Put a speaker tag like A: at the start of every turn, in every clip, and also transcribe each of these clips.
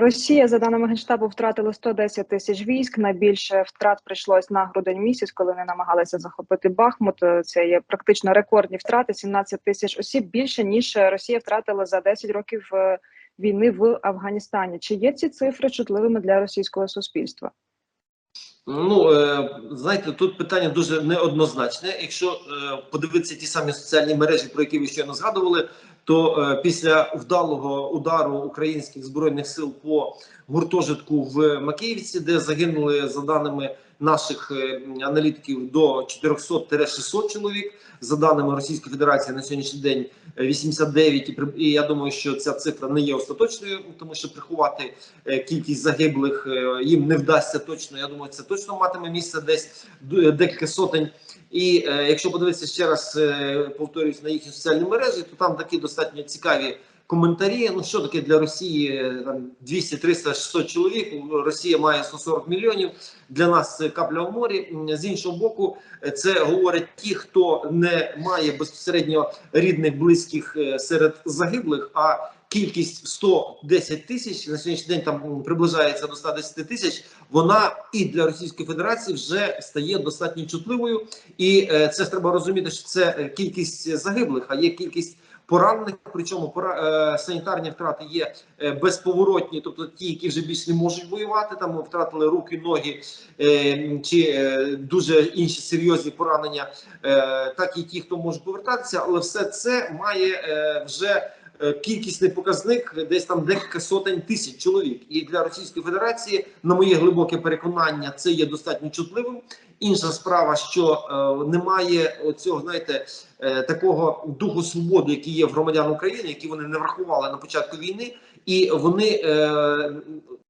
A: Росія, за даними генштабу, втратила 110 тисяч військ. Найбільше втрат прийшлось на грудень місяць, коли вони намагалися захопити Бахмут. Це є практично рекордні втрати. 17 тисяч осіб більше ніж Росія втратила за 10 років е, війни в Афганістані. Чи є ці цифри чутливими для російського суспільства?
B: Ну е, знаєте, тут питання дуже неоднозначне. Якщо е, подивитися ті самі соціальні мережі, про які ви щойно згадували, то е, після вдалого удару українських збройних сил по гуртожитку в Макіївці, де загинули за даними наших е, аналітиків до 400-600 чоловік, за даними Російської Федерації на сьогоднішній день е, 89, і при- я думаю, що ця цифра не є остаточною, тому що приховати е, кількість загиблих е, їм не вдасться точно. Я думаю, це точно матиме місце десь декілька сотень. І е, якщо подивитися ще раз, е, повторюсь на їхні соціальні мережі, то там такі достатньо цікаві коментарі. Ну що таке для Росії там 200, 300, 600 чоловік? Росія має 140 мільйонів. Для нас це капля в морі. З іншого боку, це говорять ті, хто не має безпосередньо рідних, близьких е, серед загиблих. А кількість 110 тисяч на сьогоднішній день там приближається до 110 тисяч. Вона і для Російської Федерації вже стає достатньо чутливою, і е, це треба розуміти, що це кількість загиблих, а є кількість поранених. Причому пора, е, санітарні втрати є е, безповоротні, тобто ті, які вже більш не можуть воювати, там втратили руки, ноги е, чи е, дуже інші серйозні поранення, е, так і ті, хто може повертатися, але все це має е, вже е, кількісний показник десь там декілька сотень тисяч чоловік. І для Російської Федерації, на моє глибоке переконання, це є достатньо чутливим. Інша справа, що е, немає цього, знаєте, е, такого духу свободи, який є в громадян України, які вони не врахували на початку війни, і вони е,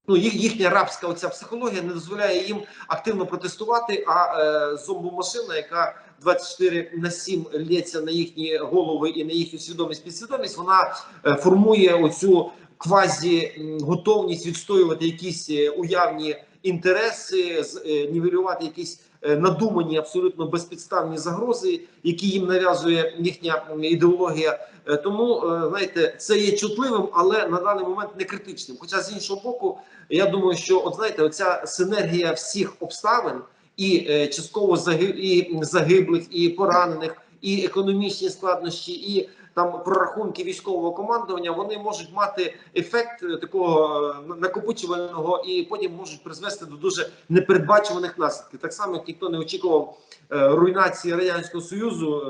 B: ну їхня рабська оця психологія не дозволяє їм активно протестувати. А е, зомбомашина, яка 24 на 7 лється на їхні голови і на їхню свідомість підсвідомість, вона е, формує оцю квазі готовність відстоювати якісь е, уявні інтереси, з- е, нівелювати якісь надумані абсолютно безпідставні загрози, які їм нав'язує їхня ідеологія. Е, Тому е, знаєте, це є чутливим, але на даний момент не критичним. Хоча з іншого боку, я думаю, що от знаєте, оця синергія всіх обставин і е, частково заги- і загиблих, і поранених, і економічні складнощі, і там прорахунки військового командування, вони можуть мати ефект е, такого е, накопичувального і потім можуть призвести до дуже непередбачуваних наслідків. Так само, як ніхто не очікував е, руйнації радянського союзу.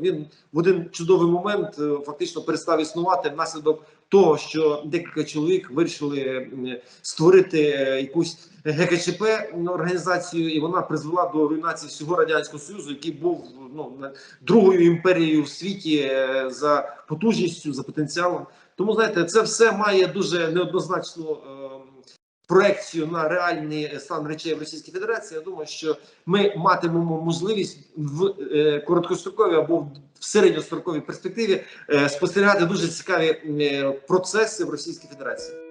B: Він в один чудовий момент фактично перестав існувати внаслідок того, що декілька чоловік вирішили створити якусь ГКЧП організацію, і вона призвела до руйнації всього радянського союзу, який був ну другою імперією в світі за потужністю, за потенціалом. Тому знаєте, це все має дуже неоднозначну е, проекцію на реальний стан речей в Російській Федерації. Я думаю, що ми матимемо можливість в е, короткостроковій або в середньостроковій перспективі е, спостерігати дуже цікаві е, процеси в Російській Федерації.